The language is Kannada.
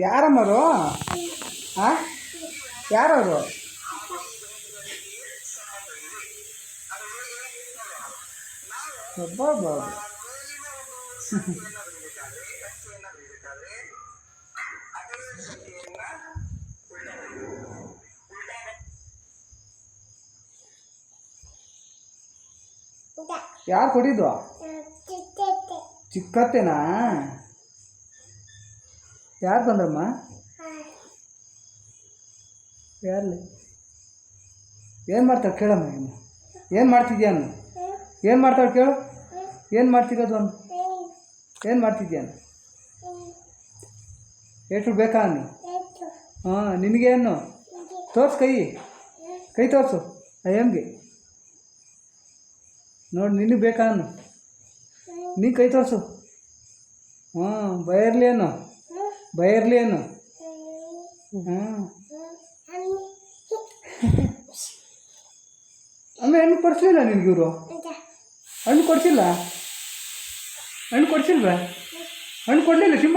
ಯಾರಮ್ಮರು? ಆ? ಯಾರವರು? ಬಾಬಾ ಯಾರು ಕೊಟ್ಟಿದ್ವಾ ಚಿಕ್ಕತ್ತೇನಾ? ಯಾರು ಬಂದ್ರಮ್ಮ? ಯಾರಲ್ಲಿ ಏನು ಮಾಡ್ತಾಳೆ ಕೇಳಮ್ಮ ಏನು ಏನು ಮಾಡ್ತಿದ್ಯಾ ಅನ್ನು ಏನು ಮಾಡ್ತಾಳೆ ಕೇಳು? ಏನು ಮಾಡ್ತಿರೋದು ಅನ್ನು ಏನು ಮಾಡ್ತಿದ್ಯಾ ಅನ್ನು ಏಟ್ರು ಬೇಕಾ ಅನ್ನು ಹಾಂ ನಿನಗೇನು ತೋರ್ಸು ಕೈ. ಕೈ ತೋರಿಸು ಹೆಂಗೆ ನೋಡಿ, ನಿನಗೆ ಬೇಕಾ ಅನ್ನು ನೀ ಕೈ ತೋರಿಸು. ಹಾಂ ಬಯರ್ಲಿ ಏನು? ಬಯರ್ಲಿ ಏನು? ಹಾಂ. ಆಮೇಲೆ ಹಣ್ಣು ಕೊಡಿಸ್ಲಿಲ್ಲ ನಿನಗೆ ಇವರು? ಹಣ್ಣು ಕೊಡಿಸಿಲ್ಲ? ಹಣ್ಣು ಕೊಡಿಸಿಲ್ವಾ? ಹಣ್ಣು ಕೊಡಲಿಲ್ಲ ಸಿಂಹ